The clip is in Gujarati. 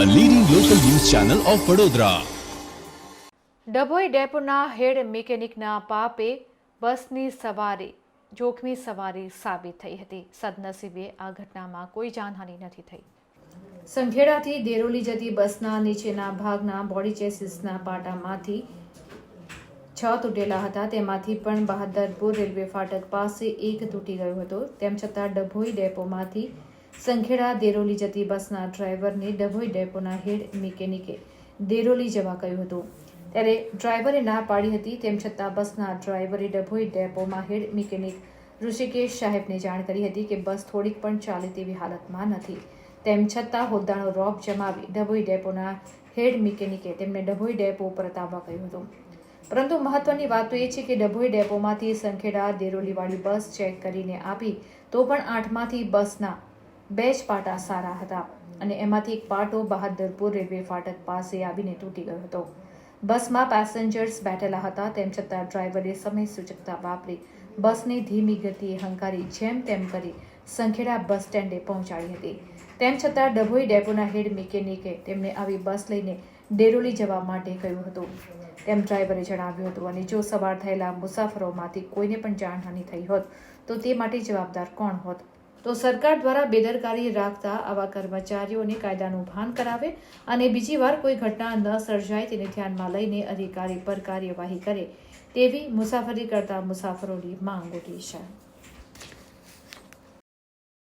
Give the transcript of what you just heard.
ચેનલ ઓફ વડોદરા ડભોઈ ડેપોના હેડ મિકેનિકના પાપે બસની સવારી જોખમી સવારી સાબિત થઈ હતી. સદનસીબે આ ઘટનામાં કોઈ જાનહાનિ નથી થઈ. સંખેડાથી દેરોલી જતી બસના નીચેના ભાગના બોડી ચેસિસના પાટામાંથી છ તૂટેલા હતા. તેમાંથી પણ બહાદરપુર રેલવે ફાટક પાસે એક તૂટી ગયો હતો. તેમ છતાં ડભોઈ ડેપોમાંથી સંખેડા દેરોલી જતી બસના ડ્રાઈવરને ડભોઈ ડેપોના હેડ મિકેનિકે દેરોલી જવા કહ્યું હતું. ત્યારે ડ્રાઈવરે ના પાડી હતી, તેમ છતાં બસના ડ્રાઈવરે ડભોઈ ડેપોમાં હેડ મિકેનિક ઋષિકેશ સાહેબને જાણ કરી હતી કે બસ થોડીક પણ ચાલે તેવી હાલતમાં નથી. તેમ છતાં હોદ્દાનો રોપ જમાવી ડભોઈ ડેપોના હેડ મિકેનિકે તેમને ડભોઈ ડેપો પરત આવવા કહ્યું હતું. પરંતુ મહત્વની વાત તો એ છે કે ડભોઈ ડેપોમાંથી સંખેડા દેરોલીવાળી બસ ચેક કરીને આપી તો પણ આઠમાંથી બસના બે જ પાટા સારા હતા અને એમાંથી એક પાટો બહાદરપુર રેલવે ફાટક પાસે આવીને તૂટી ગયો હતો. બસમાં પેસેન્જર્સ બેઠેલા હતા, તેમ છતાં ડ્રાઈવરે સમય સૂચકતા વાપરી બસને ધીમી ગતિએ હંકારી જેમ તેમ કરી સંખેડા બસ સ્ટેન્ડે પહોંચાડી હતી. તેમ છતાં ડભોઈ ડેપોના હેડ મિકેનિકે તેમને આવી બસ લઈને ડેરોલી જવા માટે કહ્યું હતું. તેમ ડ્રાઈવરે જણાવ્યું હતું, અને જો સવાર થયેલા મુસાફરોમાંથી કોઈને પણ જાનહાનિ થઈ હોત, તો તે માટે જવાબદાર કોણ હોત? તો સરકાર દ્વારા બેદરકારી રાખતા આવા કર્મચારીઓને કાયદાનું ભાન કરાવે અને બીજી વાર કોઈ ઘટના ન સર્જાય તેને ધ્યાનમાં લઈને અધિકારી પર કાર્યવાહી કરે તેવી મુસાફરી કરતા મુસાફરોની માંગ ઉઠી છે.